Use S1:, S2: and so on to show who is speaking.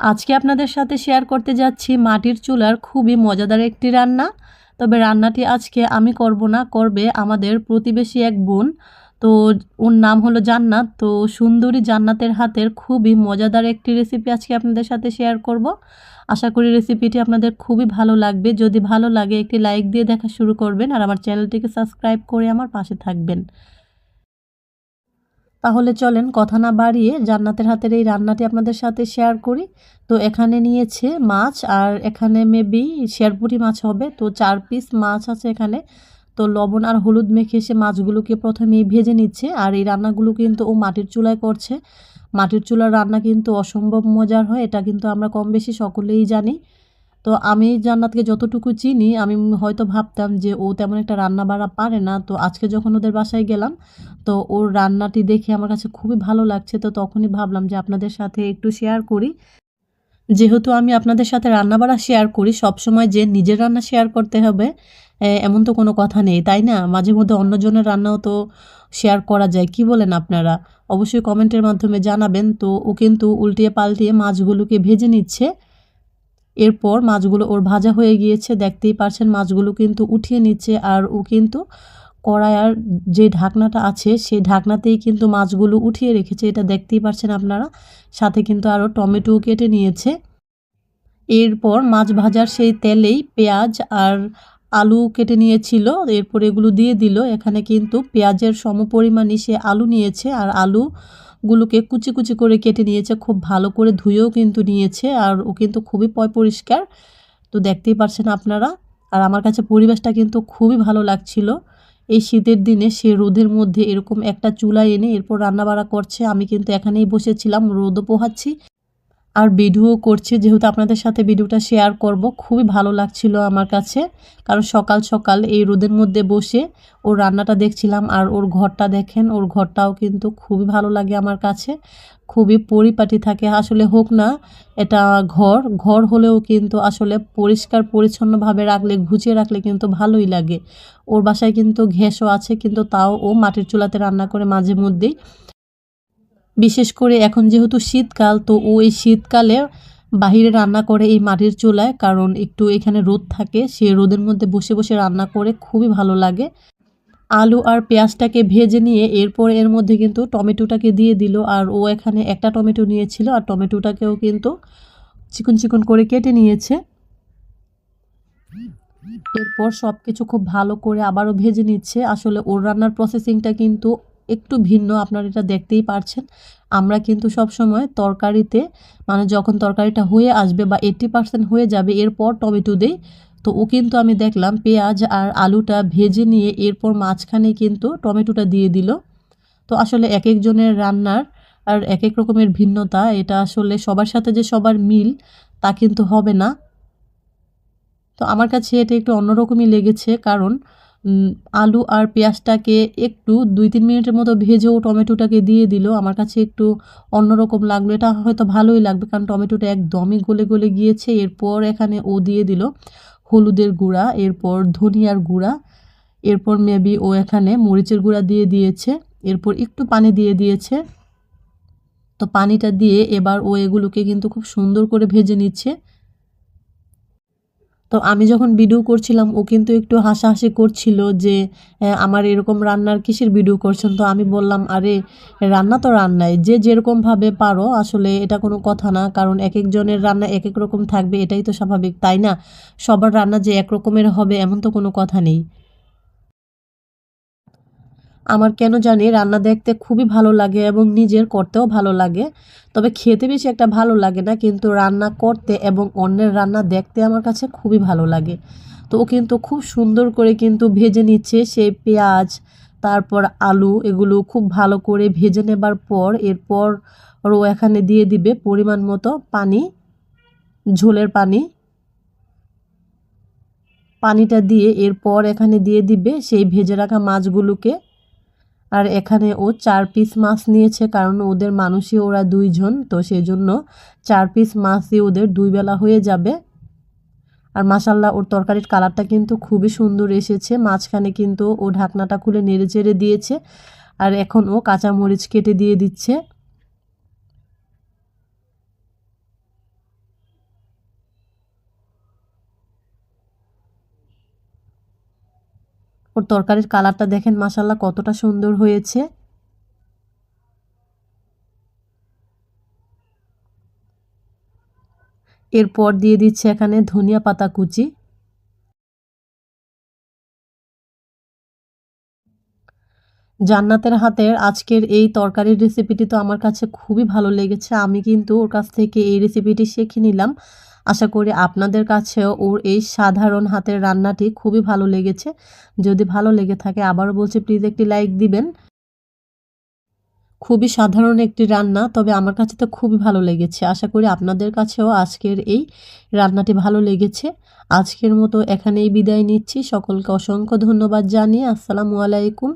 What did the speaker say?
S1: আজকে আপনাদের সাথে শেয়ার করতে যাচ্ছি মাটির চুলার খুবই মজাদার একটি রান্না। তবে রান্নাটি আজকে আমি করব না, করবে আমাদের প্রতিবেশী এক বোন। তো ওর নাম হলো জান্নাত। তো সুন্দরী জান্নাতের হাতের খুবই মজাদার একটি রেসিপি আজকে আপনাদের সাথে শেয়ার করব। আশা করি রেসিপিটি আপনাদের খুবই ভালো লাগবে। যদি ভালো লাগে একটি লাইক দিয়ে দেখা শুরু করবেন আর আমার চ্যানেলটিকে সাবস্ক্রাইব করে আমার পাশে থাকবেন। তাহলে চলেন কথা না বাড়িয়ে জান্নাতের হাতের এই রান্নাটি আপনাদের সাথে শেয়ার করি। তো এখানে নিয়েছে মাছ আর এখানে মেবি শেরপুরি মাছ হবে। তো চার পিস মাছ আছে এখানে। তো লবণ আর হলুদ মেখে সে মাছগুলোকে প্রথমেই ভেজে নিচ্ছে আর এই রান্নাগুলো কিন্তু ও মাটির চুলায় করছে। মাটির চুলার রান্না কিন্তু অসম্ভব মজার হয়, এটা কিন্তু আমরা কম বেশি সকলেই জানি। তো আমি জান্নাতকে যতটুকু চিনি, আমি হয়তো ভাবতাম যে ও তেমন একটা রান্না বাড়া পারে না। তো আজকে যখন ওদের বাসায় গেলাম, তো ওর রান্নাটি দেখে আমার কাছে খুবই ভালো লাগছে। তো তখনই ভাবলাম যে আপনাদের সাথে একটু শেয়ার করি। যেহেতু আমি আপনাদের সাথে রান্না বাড়া শেয়ার করি, সবসময় যে নিজের রান্না শেয়ার করতে হবে এমন তো কোনো কথা নেই, তাই না? মাঝে মধ্যে অন্যজনের রান্নাও তো শেয়ার করা যায়, কি বলেন আপনারা? অবশ্যই কমেন্টের মাধ্যমে জানাবেন। তো ও কিন্তু উল্টিয়ে পাল্টিয়ে মাছগুলোকে ভেজে নিচ্ছে। এরপর মাছগুলো ওর ভাজা হয়ে গিয়েছে, দেখতেই পারছেন মাছগুলো কিন্তু উঠিয়ে নিচ্ছে আর ও কিন্তু কড়াইয়ার যে ঢাকনাটা আছে, সেই ঢাকনাতেই কিন্তু মাছগুলো উঠিয়ে রেখেছে, এটা দেখতেই পারছেন আপনারা। সাথে কিন্তু আরও টমেটো কেটে নিয়েছে। এরপর মাছ ভাজার সেই তেলেই পেঁয়াজ আর আলু কেটে নিয়েছিল, এরপর এগুলো দিয়ে দিল। এখানে কিন্তু পেঁয়াজের সমপরিমাণই সে আলু নিয়েছে আর আলু গুলোকে কুচি কুচি করে কেটে নিয়েছে। খুব ভালো করে ধুয়েও কিন্তু নিয়েছে আর ও কিন্তু খুবই পয় পরিষ্কার। তো দেখতেই পারছেন আপনারা। আর আমার কাছে পরিবেশটা কিন্তু খুবই ভালো লাগছিল। এই শীতের দিনে সে রোদের মধ্যে এরকম একটা চুলা এনে এরপর রান্নাবাড়া করছে। আমি কিন্তু এখানেই বসেছিলাম, রোদও পোহাচ্ছি। আর ভিডিও করছি। যেহেতু আপনাদের সাথে ভিডিওটা শেয়ার করব, খুবই ভালো লাগছিল আমার কাছে। কারণ সকাল সকাল এই রোদের মধ্যে বসে ওর রান্নাটা দেখছিলাম আর ওর ঘরটা দেখেন, ওর ঘরটাও কিন্তু খুবই ভালো লাগে আমার কাছে। খুবই পরিপাটি থাকে, আসলে হোক না, এটা ঘর। ঘর হলেও কিন্তু আসলে পরিষ্কার পরিচ্ছন্নভাবে রাখলে ঘুচিয়ে রাখলে কিন্তু ভালোই লাগে। ওর বাসায় কিন্তু ঘ্যাসও আছে, কিন্তু তাও ও মাটির চুলাতে রান্না করে মাঝে মধ্যেই। বিশেষ করে এখন যেহেতু শীতকাল, তো ও এই শীতকালে বাহিরে রান্না করে এই মাটির চুলায়, কারণ একটু এখানে রোদ থাকে, সে রোদের মধ্যে বসে বসে রান্না করে খুবই ভালো লাগে। আলু আর পেঁয়াজটাকে ভেজে নিয়ে এরপর এর মধ্যে কিন্তু টমেটোটাকে দিয়ে দিল, আর ও এখানে একটা টমেটো নিয়েছিল, আর টমেটোটাকেও কিন্তু চিকন চিকন করে কেটে নিয়েছে। এরপর সব কিছু খুব ভালো করে আবারও ভেজে নিচ্ছে। আসলে ওর রান্নার প্রসেসিংটা কিন্তু একটু ভিন্ন, আপনারা এটা দেখতেই পারছেন। আমরা কিন্তু সব সময় তরকারিতে মানে যখন তরকারিটা হয়ে আসবে বা এইট্টি পার্সেন্ট হয়ে যাবে, এরপর টমেটো দেই। তো ও কিন্তু আমি দেখলাম পেঁয়াজ আর আলুটা ভেজে নিয়ে এরপর মাঝখানে কিন্তু টমেটোটা দিয়ে দিল। তো আসলে এক একজনের রান্নার আর এক এক রকমের ভিন্নতা, এটা আসলে সবার সাথে যে সবার মিল, তা কিন্তু হবে না। তো আমার কাছে এটা একটু অন্যরকমই লেগেছে, কারণ আলু আর পেঁয়াজটাকে একটু দুই তিন মিনিটের মতো ভেজেও টমেটোটাকে দিয়ে দিল। আমার কাছে একটু অন্যরকম লাগল। এটা হয়তো ভালোই লাগবে কারণ টমেটোটা একদমই গলে গলে গিয়েছে। এরপর এখানে ও দিয়ে দিল হলুদের গুঁড়া, এরপর ধনিয়ার গুঁড়া, এরপর মেবি ও এখানে মরিচের গুঁড়া দিয়ে দিয়েছে। এরপর একটু পানি দিয়ে দিয়েছে। তো পানিটা দিয়ে এবার ও এগুলোকে কিন্তু খুব সুন্দর করে ভেজে নিচ্ছে। তো আমি যখন ভিডিও করছিলাম, ও কিন্তু একটু হাসাহাসি করছিল যে আমার এরকম রান্নার কিসের ভিডিও করছেন? তো আমি বললাম, আরে, রান্না তো রান্নাই। যে যেরকমভাবে পারো, আসলে এটা কোনো কথা না। কারণ এক একজনের রান্না এক এক রকম থাকবে, এটাই তো স্বাভাবিক, তাই না? সবার রান্না যে এক রকমের হবে, এমন তো কোনো কথা নেই। আমার কেন জানি রান্না দেখতে খুবই ভালো লাগে এবং নিজের করতেও ভালো লাগে। তবে খেতে বেশি একটা ভালো লাগে না, কিন্তু রান্না করতে এবং অন্যের রান্না দেখতে আমার কাছে খুবই ভালো লাগে। তো ও কিন্তু খুব সুন্দর করে কিন্তু ভেজে নিচ্ছে সেই পেঁয়াজ, তারপর আলু এগুলো খুব ভালো করে ভেজে নেবার পর এরপর ও এখানে দিয়ে দিবে পরিমাণ মতো পানি, ঝোলের পানি। পানিটা দিয়ে এরপর এখানে দিয়ে দিবে সেই ভেজে রাখা মাছগুলোকে। আর এখানে ও চার পিস মাছ নিয়েছে, কারণ ওদের মানুষই ওরা দুইজন, তো সেই জন্য চার পিস মাছই ওদের দুই বেলা হয়ে যাবে। আর মাসাল্লাহ ওর তরকারির কালারটা কিন্তু খুবই সুন্দর এসেছে। মাঝখানে কিন্তু ও ঢাকনাটা খুলে নেড়ে চেড়ে দিয়েছে। আর এখন ও কাঁচামরিচ কেটে দিয়ে দিচ্ছে। তারপর তরকারির কালারটা দেখেন মাসাল্লাহ কতটা সুন্দর হয়েছে। এরপর দিয়ে দিচ্ছে এখানে ধনিয়া পাতা কুচি। জান্নাতের হাতের আজকের এই তরকারির রেসিপিটি তো আমার কাছে খুবই ভালো লেগেছে, আমি কিন্তু ওর কাছ থেকে এই রেসিপিটি শিখে নিলাম। আশা করি আপনাদের কাছেও ওর এই সাধারণ হাতের রান্নাটি খুবই ভালো লেগেছে। যদি ভালো লেগে থাকে আবারও বলছি প্লিজ একটি লাইক দিবেন। খুবই সাধারণ একটি রান্না, তবে আমার কাছে তো খুবই ভালো লেগেছে। আশা করি আপনাদের কাছেও আজকের এই রান্নাটি ভালো লেগেছে। আজকের মতো এখানেই বিদায় নিচ্ছি। সকলকে অসংখ্য ধন্যবাদ জানিয়ে আসসালামু আলাইকুম।